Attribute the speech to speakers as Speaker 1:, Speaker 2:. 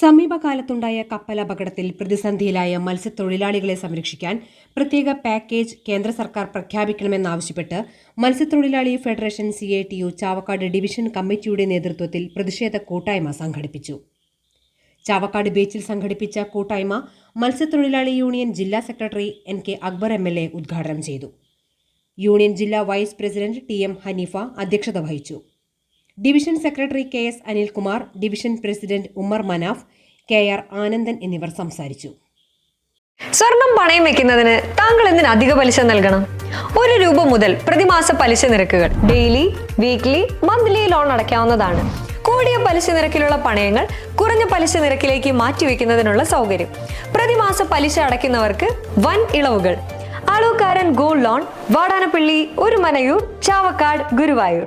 Speaker 1: സമീപകാലത്തുണ്ടായ കപ്പലപകടത്തിൽ പ്രതിസന്ധിയിലായ മത്സ്യത്തൊഴിലാളികളെ സംരക്ഷിക്കാൻ പ്രത്യേക പാക്കേജ് കേന്ദ്ര സർക്കാർ പ്രഖ്യാപിക്കണമെന്നാവശ്യപ്പെട്ട് മത്സ്യത്തൊഴിലാളി federation C I T U Chavakkad division കമ്മിറ്റിയുടെ നേതൃത്വത്തിൽ പ്രതിഷേധ കൂട്ടായ്മ സംഘടിപ്പിച്ചു. ചാവക്കാട് ബീച്ചിൽ സംഘടിപ്പിച്ച കൂട്ടായ്മ മത്സ്യത്തൊഴിലാളി യൂണിയൻ ജില്ലാ secretary N K Akbar M L A ഉദ്ഘാടനം ചെയ്തു. യൂണിയൻ ജില്ലാ vice president T M Hanifa അധ്യക്ഷത വഹിച്ചു. Division secretary K S Anilkumar division president Ummer Manaf K R Anandan എന്നിവർ സംസാരിച്ചു.
Speaker 2: സ്വർണം പണയം വെക്കുന്നതിന് താങ്കൾ എന്തിന് അധിക പലിശ നൽകണം? ഒരു രൂപ മുതൽ പ്രതിമാസ പലിശ നിരക്കുകൾ ഡെയിലി വീക്ക്ലി മന്ത്ലി ലോൺ അടയ്ക്കാവുന്നതാണ്. കൂടിയ പലിശ നിരക്കിലുള്ള പണയങ്ങൾ കുറഞ്ഞ പലിശ നിരക്കിലേക്ക് മാറ്റിവെക്കുന്നതിനുള്ള സൗകര്യം. പ്രതിമാസ പലിശ അടയ്ക്കുന്നവർക്ക് വൻ ഇളവുകൾ. അളവുകാരൻ ഗോൾഡ് ലോൺ വാടാനപ്പള്ളി ഒരുമനയൂർ ചാവക്കാട് ഗുരുവായൂർ.